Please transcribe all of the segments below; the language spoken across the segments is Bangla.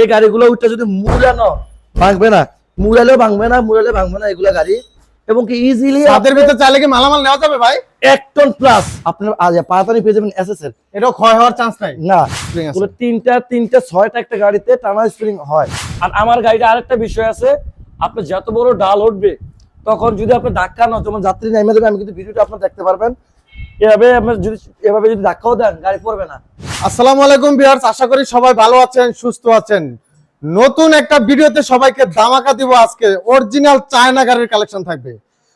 এই গাড়িগুলো উঠতে যদি মুড়ানো ভাঙবে না। মুড়ালেও ভাঙবে না মুড়ালে ভাঙবে না এগুলা গাড়ি। এবং কি ইজিলি তাদের ভিতরে চাইলে কি মালামাল নেওয়া যাবে ভাই? এক টন প্লাস আপনার আজ পাতানি পেয়ে যাবেন এস এর এটাও ক্ষয় হওয়ার চান্স নাই। না পুরো তিনটা তিনটা ছয়টা একটা গাড়িতে টানা স্প্রিং হয়। আর আমার গাড়িটা আরেকটা বিষয় আছে আপনি যত বড় ডাল উঠবে তখন যদি আপনি ধাক্কা না যেমন যাত্রী নেমে দেবে আমি কিন্তু ভিডিওটা আপনার দেখতে পারবেন। এভাবে আপনার যদি এভাবে যদি ধাক্কাও দেন গাড়ি পড়বে না। আসসালামু আলাইকুম ভিউয়ার্স আশা করি সবাই ভালো আছেন সুস্থ আছেন। নতুন একটা ভিডিওতে সবাইকে দামাকা দিব আজকে। অরিজিনাল চায়না গাড়ির কালেকশন থাকবে।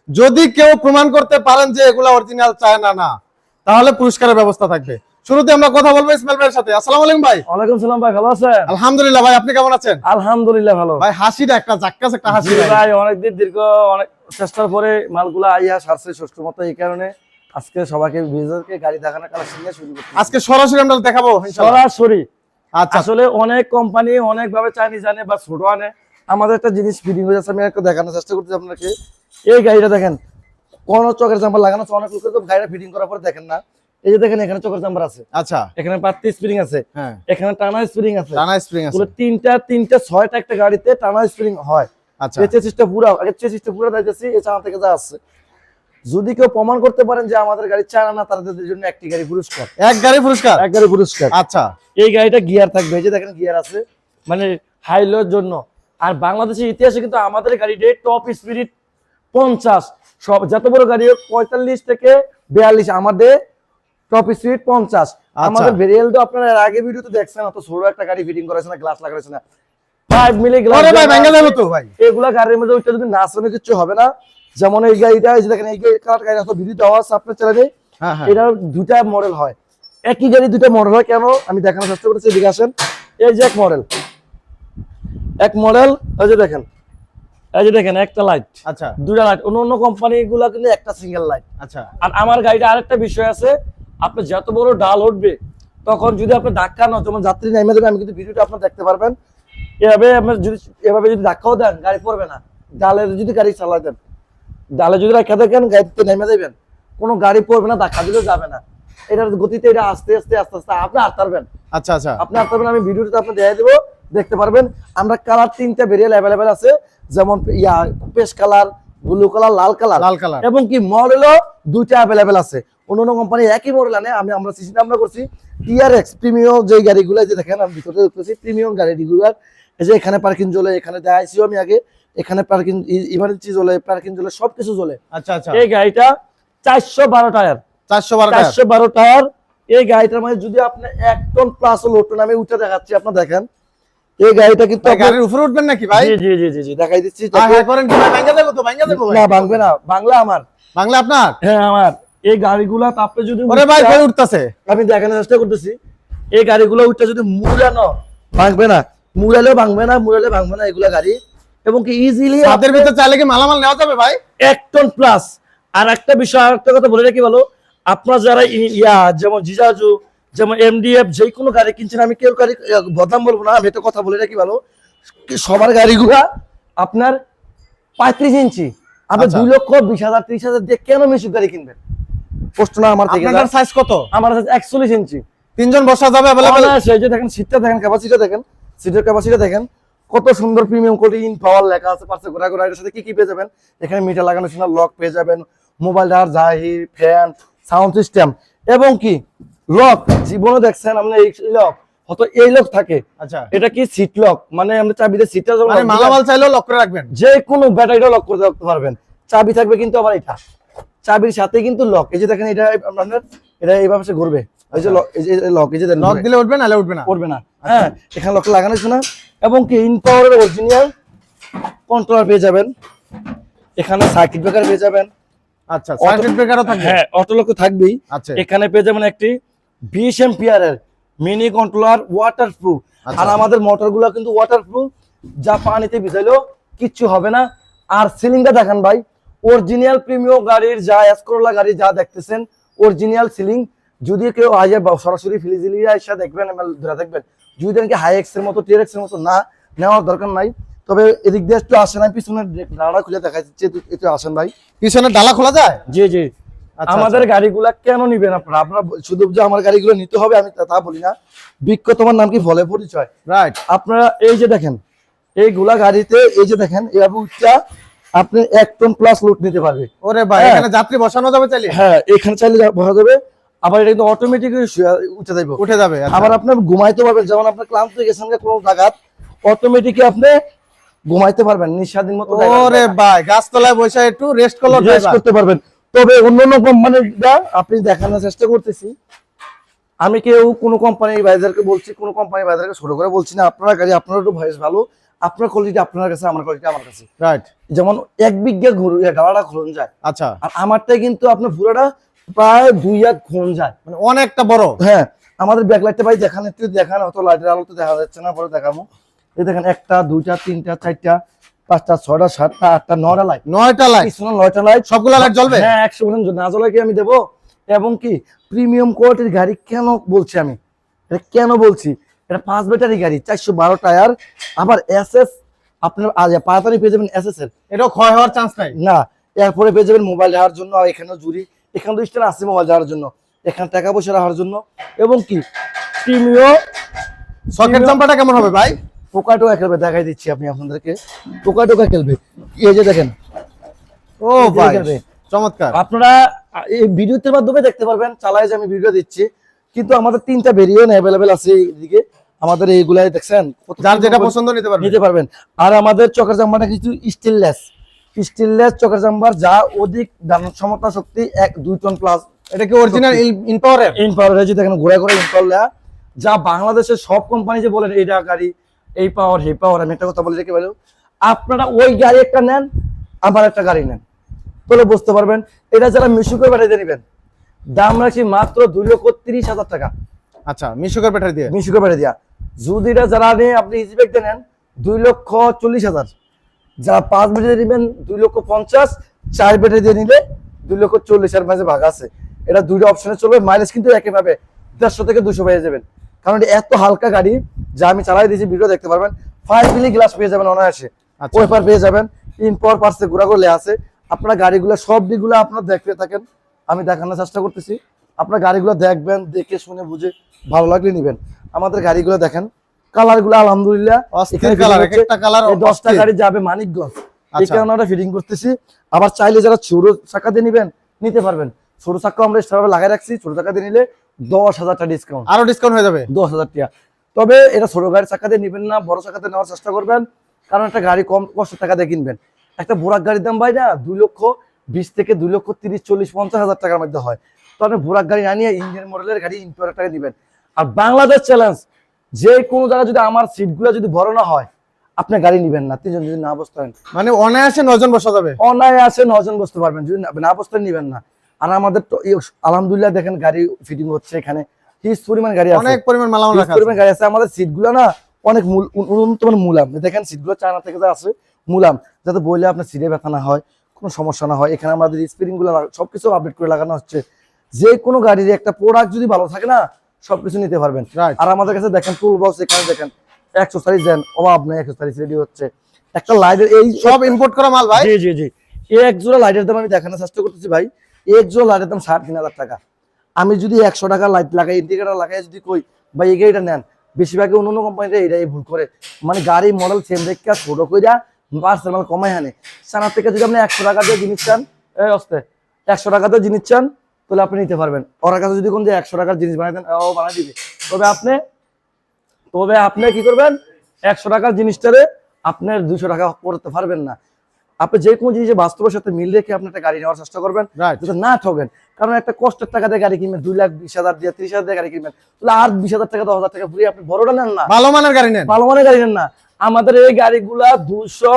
যদি কেউ প্রমাণ করতে পারেন যে এগুলা অরিজিনাল চায়না না তাহলে পুরস্কারের ব্যবস্থা থাকবে। শুরুতে আমরা কথা বলব ইসমাইল ভাইয়ের সাথে। আসসালামু আলাইকুম ভাই। ওয়ালাইকুম সালাম ভাই ভালো আছেন? আলহামদুলিল্লাহ ভাই আপনি কেমন আছেন? আলহামদুলিল্লাহ ভালো। ভাই হাসিটা একটা জাক্কাস একটা হাসি ভাই। ভাই অনেকদিন দীর্ঘ অনেক চেষ্টার পরে মালগুলা আইয়া সারছে ষষ্ঠ মতো এই কারণে। আজকে সবাইকে ভিউজারকে গাড়ি দেখানোর কালেকশন নিয়ে শুরু করছি আজকে সরাসরি আমরা দেখাবো ইনশাআল্লাহ। সরাসরি। আচ্ছা। আসলে অনেক কোম্পানি অনেক ভাবে চাইনিজ আনে বা ছোট আনে। আমাদের একটা জিনিস ফিটিং হয়ে যাচ্ছে আমি একটা দেখানোর চেষ্টা করছি আপনাকে। এই গাড়িটা দেখেন কোন চকের জাম্পার লাগানো আছে অনেক লোকের তো গাড়িটা ফিটিং করার পরে দেখেন না। এই যে দেখেন এখানে চকের জাম্পার আছে। আচ্ছা। এখানে পাত্তি স্প্রিং আছে। হ্যাঁ। এখানে টানা স্প্রিং আছে। টানা স্প্রিং আছে। তিনটা তিনটা ছয়টা একটা গাড়িতে টানা স্প্রিং হয়। আচ্ছা। এই চেসিসটা পুরো আগে চেসিসটা পুরো দেখতেছি এই চানা থেকে যা আসছে যদি কেউ প্রমাণ করতে পারেন যে আমাদের গাড়ি চায়না না তাদের জন্য একটি গাড়ি পুরস্কার। এক গাড়ি পুরস্কার? এক গাড়ি পুরস্কার। আচ্ছা। এই গাড়িটা গিয়ার থাকবে। যে দেখেন গিয়ার আছে। মানে হাইলোর জন্য। আর বাংলাদেশের ইতিহাসে কিন্তু আমাদের গাড়িতে টপ স্পিরিট পঞ্চাশ। সব যত বড় গাড়ি হোক পঁয়তাল্লিশ থেকে বিয়াল্লিশ। আমাদের টপ স্পিরিট পঞ্চাশ। আমাদের ভেরিয়েল তো আপনারা এর আগে ভিডিও তো দেখছেন অত ছোট একটা গাড়ি ফিটিং করেছে না গ্লাস লাগাইছে না। মিলি গ্লাস আরে ভাই ভেঙে যাবে ভাই। এগুলা গাড়ির মধ্যে ওইটা যদি না কিছু হবে না যেমন এই গাড়িটা এই যে দেখেন এই কালার গাড়ি এত ভিডিও দেওয়া আছে আপনার চ্যানেলে হ্যাঁ হ্যাঁ। দুটা মডেল হয়। একই গাড়ি দুটা মডেল হয় কেন? আমি দেখানোর চেষ্টা করেছি এদিকে আসেন। এই যে এক মডেল এক মডেল এই যে দেখেন। এই যে দেখেন একটা লাইট আচ্ছা। দুটা লাইট অন্য অন্য কোম্পানি গুলা কিন্তু একটা সিঙ্গেল লাইট আচ্ছা। আর আমার গাড়িটা আরেকটা বিষয় আছে আপনি যত বড় ডাল উঠবে তখন যদি আপনি ধাক্কা না যেমন যাত্রী নেমে দেবে আমি কিন্তু ভিডিওটা আপনার দেখতে পারবেন। এভাবে আপনার যদি এভাবে যদি ধাক্কাও দেন গাড়ি পড়বে না। ডালের যদি গাড়ি চালাই দেন। ডালে যদি রাখা দেখেন গাড়িতে নেমে দেবেন কোনো গাড়ি পড়বে না ধাক্কা দিলেও যাবে না। এটার গতিতে এটা আস্তে আস্তে আস্তে আস্তে আপনি আর পারবেন। আচ্ছা আচ্ছা। আপনি আর পারবেন আমি ভিডিওটা আপনি দেখাই দেবো দেখতে পারবেন। আমরা কালার তিনটা ভেরিয়েল অ্যাভেলেবেল আছে যেমন ইয়া পেস্ট কালার ব্লু কালার লাল কালার। লাল কালার। এবং কি মডেলও দুইটা অ্যাভেলেবেল আছে। অন্য অন্য কোম্পানি একই মডেল আনে আমি আমরা সিসি আমরা করছি। টিআরএক্স প্রিমিয়াম যে গাড়িগুলো যে দেখেন আমি ভিতরে দেখতেছি প্রিমিয়াম গাড়িগুলো এই যে এখানে পার্কিং চলে এখানে দেখাইছিও আমি আগে। এখানে পার্কিং ইমার্জেন্সি চলে পার্কিং চলে সবকিছু চলে আচ্ছা আচ্ছা। এই গাড়িটা চারশো বারো টায়ার চারশো বারো চারশো বারো টায়ার এই গাড়িটার মধ্যে যদি আপনি এক টন প্লাস লোড টন আমি উঠে দেখাচ্ছি আপনার দেখেন। এই গাড়িটা কিন্তু গাড়ির উপরে উঠবেন নাকি ভাই? জি জি জি জি দেখাই দিচ্ছি। হ্যাঁ, হ্যাঁ, করেন কি? ভাই ভেঙে তো ভেঙে যাবে না ভাঙবে না। বাংলা আমার। বাংলা আপনার? হ্যাঁ আমার। এই গাড়িগুলা আপনি যদি ওরে ভাই কই উঠতাছে। আমি দেখানোর চেষ্টা করতেছি। এই গাড়িগুলো উঠতে যদি মুড়ানো ভাঙবে না। মুড়ালেও ভাঙবে না মুড়ালে ভাঙবে না এগুলা গাড়ি। এবং কি ইজিলি হাতের ভিতরে চাইলে কি মালামাল নেওয়া যাবে ভাই? এক টন প্লাস আর একটা বিষয় আর একটা কথা বলে রাখি ভালো আপনারা যারা ইয়া যেমন জিজাজু যেমন এমডিএফ যে কোনো গাড়ি কিনছেন আমি কেউ গাড়ি বদনাম বলব না আমি তো কথা বলে রাখি ভালো সবার গাড়িগুলা আপনার পঁয়ত্রিশ ইঞ্চি আপনি আচ্ছা। দুই লক্ষ বিশ হাজার ত্রিশ হাজার দিয়ে কেন মিশুক গাড়ি কিনবেন? প্রশ্ন না আমার থেকে। সাইজ কত? আমার সাইজ একচল্লিশ ইঞ্চি। তিনজন বসা যাবে অ্যাভেলেবল সেই যে দেখেন সিটটা দেখেন ক্যাপাসিটিটা দেখেন। সিটের ক্যাপাসিটি দেখেন কত সুন্দর প্রিমিয়াম কোয়ালিটি ইন পাওয়ার লেখা আছে পাশে ঘোরা ঘোরা এটার সাথে কি কি পেয়ে যাবেন? এখানে মিটার লাগানো ছিল লক পেয়ে যাবেন মোবাইল ডার জাহির ফ্যান সাউন্ড সিস্টেম এবং কি? লক জীবনে দেখছেন আপনি এই লক হয়তো এই লক থাকে। আচ্ছা। এটা কি সিট লক মানে আমরা চাবিতে সিটটা মানে মালামাল চাইলেও লক করে রাখবেন। যে কোনো ব্যাটারিটা লক করতে রাখতে পারবেন। চাবি থাকবে কিন্তু আবার এটা। চাবির সাথে কিন্তু লক এই যে দেখেন এটা আপনার এটা এইভাবে ঘুরবে। এই যে lock, এই যে লক এই যে লক। দিলে উঠবে নালে উঠবে না। করবে না। হ্যাঁ এখানে লক লাগানো আছে না? এবং কি ইন পাওয়ারের অরিজিনাল কন্ট্রোলার পেয়ে যাবেন। এখানে সার্কিট ব্রেকার পেয়ে যাবেন। আচ্ছা সার্কিট ব্রেকারও থাকবে। হ্যাঁ অটো লক থাকবেই। আচ্ছা। এখানে পেয়ে যাবেন একটি বিশ এম্পিয়ারের মিনি কন্ট্রোলার ওয়াটারপ্রুফ আচ্ছা। আর আমাদের মোটরগুলো কিন্তু ওয়াটারপ্রুফ যা পানিতে ভিজাইলেও কিচ্ছু হবে না। আর সিলিংটা দেখেন ভাই অরিজিনাল প্রিমিয়াম গাড়ির যা এসকোরলা গাড়ি যা দেখতেছেন অরিজিনাল সিলিং যদি কেউ আজ সরাসরি ফিলিজিলি এসে দেখবেন ধরে দেখবেন যদি দেখেন কি হাই এক্সের মতো টিয়ার এক্সের মতো না নেওয়ার দরকার নাই তবে এদিক দিয়ে একটু আসেন আমি পিছনে ডাড়া খুলে দেখা যাচ্ছে একটু- আসেন ভাই। পিছনে ডালা খোলা যায়? জি জি। আচ্ছা, আমাদের গাড়িগুলা কেন নিবেন আপনারা? আপনারা শুধু যে আমার গাড়িগুলো নিতে হবে আমি তা বলি না। বিক্ষ তোমার নাম কি? ফলে পরিচয়। রাইট আপনারা এই যে দেখেন এইগুলা গাড়িতে এই যে দেখেন এভাবে উঠটা আপনি এক টন প্লাস লোড নিতে পারবে। ওরে ভাই হ্যাঁ। এখানে যাত্রী বসানো যাবে চাইলে? হ্যাঁ এখানে চাইলে বসা যাবে। আবার এটা কিন্তু অটোমেটিক উঠে যাবে উঠে যাবে আচ্ছা। আবার আপনি ঘুমাইতে পারবেন যেমন আপনার ক্লান্ত হয়ে গেছেন কোনো জায়গাত অটোমেটিক আপনি ঘুমাইতে পারবেন নিঃস্বাধীন মতো ওরে ভাই গাছতলায় বসে একটু রেস্ট করল রেস্ট করতে পারবেন। তবে অন্যান্য কোম্পানিটা আপনি দেখানোর চেষ্টা করতেছি আমি কেউ কোনো কোম্পানির বাইজারকে বলছি কোনো কোম্পানির বাইজারকে ছোট করে বলছি না আপনার গাড়ি আপনার একটু ভয়েস ভালো আপনার কোয়ালিটি আপনার কাছে আমার কোয়ালিটি আমার কাছে। রাইট যেমন এক বিঘা ঘুর ডালাটা ঘুরন যায়। আচ্ছা। আর আমারটা কিন্তু আপনার পুরোটা প্রায় দুই হাত ঘুরন যায়। মানে অনেকটা বড়। হ্যাঁ। আমাদের ব্যাকলাইটটা ভাই দেখান একটু দেখান অত লাইটের আলো তো দেখা যাচ্ছে না পরে দেখাবো। এই দেখেন একটা দুইটা তিনটা চারটা পাঁচটা ছয়টা সাতটা আটটা নয়টা লাইট নয়টা লাইট পিছনে নয়টা লাইট সবগুলা লাইট জ্বলবে? হ্যাঁ একশো পার্সেন্ট না জ্বলে কি আমি দেবো। এবং কি প্রিমিয়াম কোয়ালিটির গাড়ি কেন বলছি আমি? এটা কেন বলছি? এটা পাঁচ ব্যাটারি গাড়ি চারশো বারো টায়ার। আবার এস এস আপনার আজ পাতানি পেয়ে যাবেন এস এস এর। এটাও ক্ষয় হওয়ার চান্স নাই? না এরপরে পেয়ে যাবেন মোবাইল রাখার জন্য এখানেও জুড়ি এখানে তো স্ট্যান্ড আছে মোবাইল রাখার জন্য। এখানে টাকা পয়সা রাখার জন্য। এবং কি? প্রিমিয় সকেট জাম্পারটা কেমন হবে ভাই? পোকা টোকা খেলবে দেখাই দিচ্ছি আপনি আপনাদেরকে। পোকা টোকা খেলবে। এই যে দেখেন। ও ভাই চমৎকার। আপনারা এই ভিডিওতে মাধ্যমে দেখতে পারবেন চালাই যে আমি ভিডিও দিচ্ছি। কিন্তু আমাদের তিনটা ভেরিয়েন্ট অ্যাভেলেবেল আছে এইদিকে। আমাদের এইগুলাই দেখছেন? যার যেটা পছন্দ নিতে পারবে নিতে পারবেন। আর আমাদের চকের জাম্বারটা কিছু স্টিললেস স্টিললেস চকের জাম্বার যা অধিক দান ক্ষমতা শক্তি এক দুই টন প্লাস এটা কি অরিজিনাল ইনপাওয়ারের ইনপাওয়ার যে দেখেন ঘোরা ঘোরা ইনপাওয়ার লেয়া। যা বাংলাদেশের সব কোম্পানি যে বলেন এইটা গাড়ি এই পাওয়ার হে পাওয়ার আমি একটা কথা বলে রেখে বলো আপনারা ওই গাড়ি একটা নেন আবার একটা গাড়ি নেন। তাহলে বুঝতে পারবেন এটা যারা মিশুকে বাড়িতে নেবেন দাম রাখছি মাত্র দুই লক্ষ তিরিশ হাজার টাকা। আচ্ছা মিশুকের ব্যাটারি দিয়ে? মিশুকে বাড়ি দিয়া। যদি এটা যারা নিয়ে আপনি ইজি ব্যাগটা নেন দুই লক্ষ চল্লিশ হাজার। যারা পাঁচ বেটে নেবেন দুই লক্ষ পঞ্চাশ চার বেটে দিয়ে নিলে দুই লক্ষ চল্লিশ এর মাঝে ভাগ আছে। এটা দুইটা অপশনে চলবে মাইলেজ কিন্তু একই পাবে দেড়শো থেকে দুশো পেয়ে যাবেন। কারণ এটা এত হালকা গাড়ি যা আমি চালাই দিয়েছি ভিডিও দেখতে পারবেন ফাইভ মিলি গ্লাস পেয়ে যাবেন অনায়াসে। আচ্ছা। ওয়েপার পেয়ে যাবেন ইন পাওয়ার পার্সে ঘোরা করলে আছে। আপনার গাড়িগুলো সব দিকগুলো আপনার দেখতে থাকেন আমি দেখানোর চেষ্টা করতেছি। আপনার গাড়িগুলো দেখবেন দেখে শুনে বুঝে ভালো লাগলে নিবেন। আমাদের গাড়িগুলো দেখেন কালারগুলো আলহামদুলিল্লাহ। এখানে কালার একটা কালার এই দশটা গাড়ি যাবে মানিকগঞ্জ। এই আচ্ছা। কারণে আমরা ফিটিং করতেছি। আবার চাইলে যারা ছোট চাকা দিয়ে নিবেন নিতে পারবেন। ছোট চাকা আমরা এক্সট্রা লাগাই রাখছি। ছোট চাকা দিয়ে নিলে দশ হাজার টাকা ডিসকাউন্ট আরও ডিসকাউন্ট হয়ে যাবে? দশ হাজার টাকা। তবে এটা ছোট গাড়ির চাকা দিয়ে নিবেন না বড় চাকাতে নেওয়ার চেষ্টা করবেন। কারণ একটা গাড়ি কম কষ্ট টাকা দিয়ে কিনবেন। একটা বোরাক গাড়ির দাম ভাই না দুই লক্ষ বিশ থেকে দুই লক্ষ তিরিশ চল্লিশ পঞ্চাশ হাজার টাকার মধ্যে হয়। তো আপনি বোরাক গাড়ি না নিয়ে ইন্ডিয়ান মডেলের গাড়ি ইম্পোর্টের টাকা নিবেন। আর বাংলাদেশ চ্যালেঞ্জ যে কোনো জায়গায় যদি আমার সিটগুলো যদি বড় না হয় আপনি গাড়ি নিবেন না। তিনজন যদি না বসতে পারেন। মানে অনায়াসে নজন বসা যাবে? অনায়াসে নজন বসতে পারবেন। যদি না- বসতে নিবেন না। আর আমাদের তো আলহামদুলিল্লাহ দেখেন গাড়ি ফিটিং হচ্ছে এখানে। পরিমাণ গাড়ি আছে। অনেক পরিমাণ মালামাল রাখা পরিমাণ গাড়ি আছে। আমাদের সিটগুলো না অনেক মূল উন্নত মানের মুলাম দেখেন সিটগুলো চায়না থেকে যা আছে মুলাম যাতে বইলে আপনার সিটে ব্যথা না হয় কোনো সমস্যা না হয়। এখানে আমাদের স্প্রিংগুলো লাগা- সবকিছু আপডেট করে লাগানো হচ্ছে। যে কোনো গাড়ির একটা প্রোডাক্ট যদি ভালো থাকে না সবকিছু নিতে পারবেন. আর আমাদের কাছে দেখেন টুল বক্স এখানে দেখেন একশো অ্যাক্সেসরিজ দেন অভাব নেই একশো অ্যাক্সেসরিজ রেডি হচ্ছে। একটা লাইটের এই সব ইম্পোর্ট করা মাল ভাই? জি জি জি। এই এক জোড়া লাইটের দাম আমি দেখানোর চেষ্টা করতেছি ভাই। এক জোড়া লাইটের দাম সাড়ে তিন হাজার টাকা। আমি যদি একশো টাকা লাইট লাগাই ইন্ডিকেটার লাগাই যদি কই ভাই এই গাড়িটা নেন। বেশিরভাগই অন্য অন্য কোম্পানিতে এটাই ভুল করে। মানে গাড়ি মডেল সেম দেখে ছোট কইরা পার্সেল মাল কমাই হানে সানার থেকে যদি আপনি একশো টাকা দিয়ে জিনিস চান এই অস্তে একশো টাকা দিয়ে জিনিস চান তাহলে আপনি নিতে পারবেন। ওর কাছে যদি কোন যে একশো টাকার জিনিস বানাই দেন ও বানাই দিবে। তবে আপনি তবে আপনি কি করবেন? একশো টাকার জিনিসটারে আপনার দুশো টাকা করতে পারবেন না। আপনি যে কোনো জিনিসে বাস্তবের সাথে মিল রেখে আপনি একটা গাড়ি নেওয়ার চেষ্টা করবেন। যাতে না ঠকেন কারণ একটা কষ্টের টাকা দিয়ে গাড়ি কিনবেন দুই লাখ বিশ হাজার দিয়ে ত্রিশ হাজার দিয়ে গাড়ি কিনবেন। তাহলে আর বিশ হাজার টাকা দশ হাজার টাকা ঘুরিয়ে আপনি বড়টা নেন না। ভালো মানের গাড়ি নেন। ভালো মানের গাড়ি নেন না। আমাদের এই গাড়িগুলা দুশো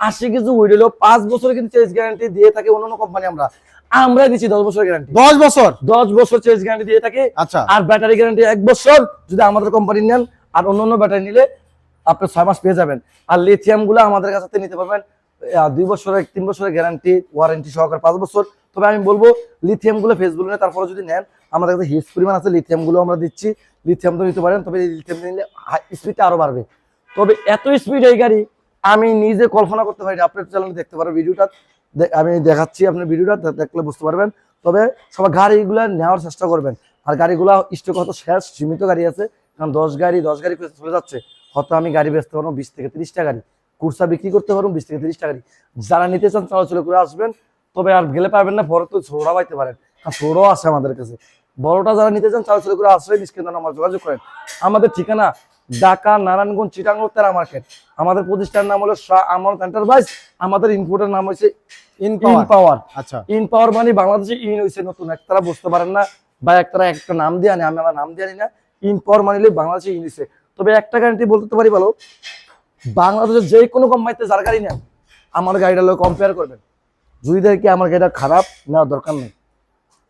আশি কিছু হলো পাঁচ বছর কিন্তু চেঞ্জ গ্যারান্টি দিয়ে থাকে অন্য কোম্পানি আমরা। আমরা দিচ্ছি দশ বছর গ্যারান্টি দশ বছর? দশ বছর চেঞ্জ গ্যারান্টি দিয়ে থাকে। আচ্ছা। আর ব্যাটারি গ্যারান্টি এক বছর যদি আমাদের কোম্পানি নেন আর অন্য অন্য ব্যাটারি নিলে আপনি ছয় মাস পেয়ে যাবেন। আর লিথিয়ামগুলো আমাদের কাছ থেকে নিতে পারবেন। দুই বছরের তিন বছরের গ্যারান্টি ওয়ারেন্টি সহকারে পাঁচ বছর। তবে আমি বলব লিথিয়ামগুলো ফেসবুক নিয়ে তারপরে যদি নেন আমাদের কাছে হিউজ পরিমাণ আছে লিথিয়ামগুলো আমরা দিচ্ছি। লিথিয়াম তো নিতে পারেন তবে লিথিয়াম নিলে স্পিডটা আরও বাড়বে। তবে এত স্পিড এই গাড়ি আমি নিজে কল্পনা করতে পারি। আপনার চ্যানেলে দেখতে পারবেন ভিডিওটা। আমি দেখাচ্ছি আপনার ভিডিওটা দেখলে বুঝতে পারবেন। তবে সবাই গাড়িগুলো নেওয়ার চেষ্টা করবেন। আর গাড়িগুলো স্টক হয়তো শেষ, সীমিত গাড়ি আছে। কারণ দশ গাড়ি দশ গাড়ি চলে যাচ্ছে। হয়তো আমি গাড়ি বেচতে পারব বিশ থেকে তিরিশটা গাড়ি। কুর্সা বিক্রি করতে পারব বিশ থেকে তিরিশটা গাড়ি। যারা নিতে চান চলাচল করে আসবেন। তবে আর গেলে পারবেন না বড় তো ছোড়া পাইতে পারেন। আর ছোড়ও আছে আমাদের কাছে। বড়টা যারা নিতে চান চলাচল করে আসলে নিষ্কেন্দ্র আমার যোগাযোগ করেন। আমাদের ঠিকানা ঢাকা নারায়ণগঞ্জ চিটাঙ্গ তেরা মার্কেট। আমাদের প্রতিষ্ঠানের নাম হলো শাহ আমল এন্টারপ্রাইজ। আমাদের ইনপুটের নাম হচ্ছে ইন ইন পাওয়ার আচ্ছা। ইন পাওয়ার মানে বাংলাদেশে ইন হয়েছে নতুন। একতারা বুঝতে পারেন না বা একতারা একটা নাম দিয়ে আনি আমি আমার নাম দিয়ে আনি না। ইন পাওয়ার মানে বাংলাদেশে ইন হয়েছে তবে একটা গ্যারান্টি বলতে পারি ভালো বাংলাদেশের যে কোনো কোম্পানিতে যার গাড়ি নেন আমার গাড়িটা লোক কম্পেয়ার করবেন। যদি দেখি আমার গাড়িটা খারাপ নেওয়ার দরকার নেই।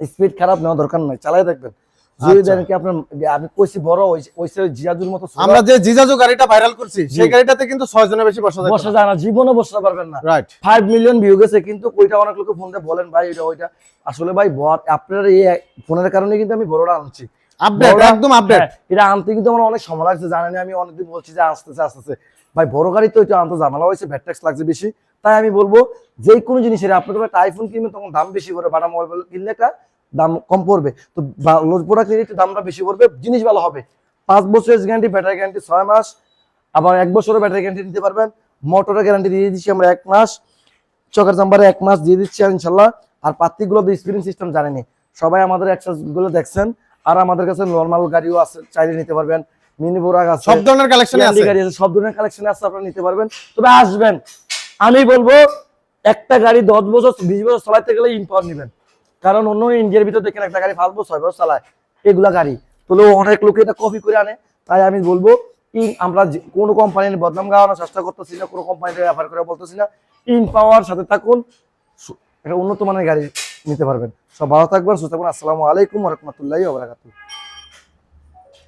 স্পিড খারাপ নেওয়ার দরকার নেই। চালাই দেখবেন। আচ্ছা। আমি কইছি বড় ওইসে জিয়াজুর মতো আমরা যে জিজাজু গাড়িটা ভাইরাল করছি সেই গাড়িটাতে কিন্তু ছয় জনের বেশি বসা যায়। বসা যায় না জীবনও বসতে পারবেন না। রাইট ফাইভ মিলিয়ন ভিউ গেছে কিন্তু ওইটা অনেক লোকে ফোন দিয়ে বলেন ভাই এটা ওইটা। আসলে ভাই আপনার এই ফোনের কারণে কিন্তু আমি বড়টা আনছি। আপডেট একদম আপডেট হ্যাঁ, এটা আনতে কিন্তু আমার অনেক সময় লাগছে জানেন আমি অনেকদিন বলছি যে আসতেছে আসতেছে। ভাই বড় গাড়ি তো এটা আনতে ঝামেলা হয়েছে ট্যাক্স লাগছে বেশি। তাই আমি বলব যে কোনো জিনিসের আপনি একটা আইফোন কিনবেন তখন দাম বেশি করে বাটা মোবাইল কিনলে একটা দাম কম পড়বে। তো ভালো প্রোডাক্ট নিলে দামটা বেশি পড়বে জিনিস ভালো হবে। পাঁচ বছরের গ্যারান্টি ব্যাটারি গ্যারান্টি ছয় মাস আবার এক বছরের ব্যাটারি গ্যারান্টি নিতে পারবেন। মোটরের গ্যারান্টি দিয়ে দিচ্ছি আমরা এক মাস। চকের চাম্বারে এক মাস দিয়ে দিচ্ছি ইনশাল্লাহ। আর পাত্তিগুলো তো স্ক্রিন সিস্টেম জানেনি। সবাই আমাদেরগুলো দেখছেন। আর আমাদের কাছে নর্মাল গাড়িও আছে চাইলে নিতে পারবেন। মিনি বোরাক আছে সব ধরনের কালেকশন আছে? গাড়ি আছে সব ধরনের কালেকশন আছে আপনারা নিতে পারবেন। তবে আসবেন। আমি বলব একটা গাড়ি দশ বছর বিশ বছর চালাতে গেলে ইম্পাওয়ার নেবেন। কারণ অন্য ইন্ডিয়ার ভিতর দেখেন একটা গাড়ি বছর ছয় বছর চালায়, এগুলা গাড়ি। তাহলে অনেক লোকে এটা কপি করে আনে। তাই আমি বলব আমরা কোনো কোম্পানির বদনাম গাওয়ানোর চেষ্টা করতেছি না, কোনো কোম্পানির ব্যবহার করে বলতেছি না। ইন পাওয়ার সাথে থাকুন একটা উন্নত মানের গাড়ি নিতে পারবেন। সব ভালো থাকবেন, সুস্থ থাকবেন আসসালামু আলাইকুম রহমতুল্লাহ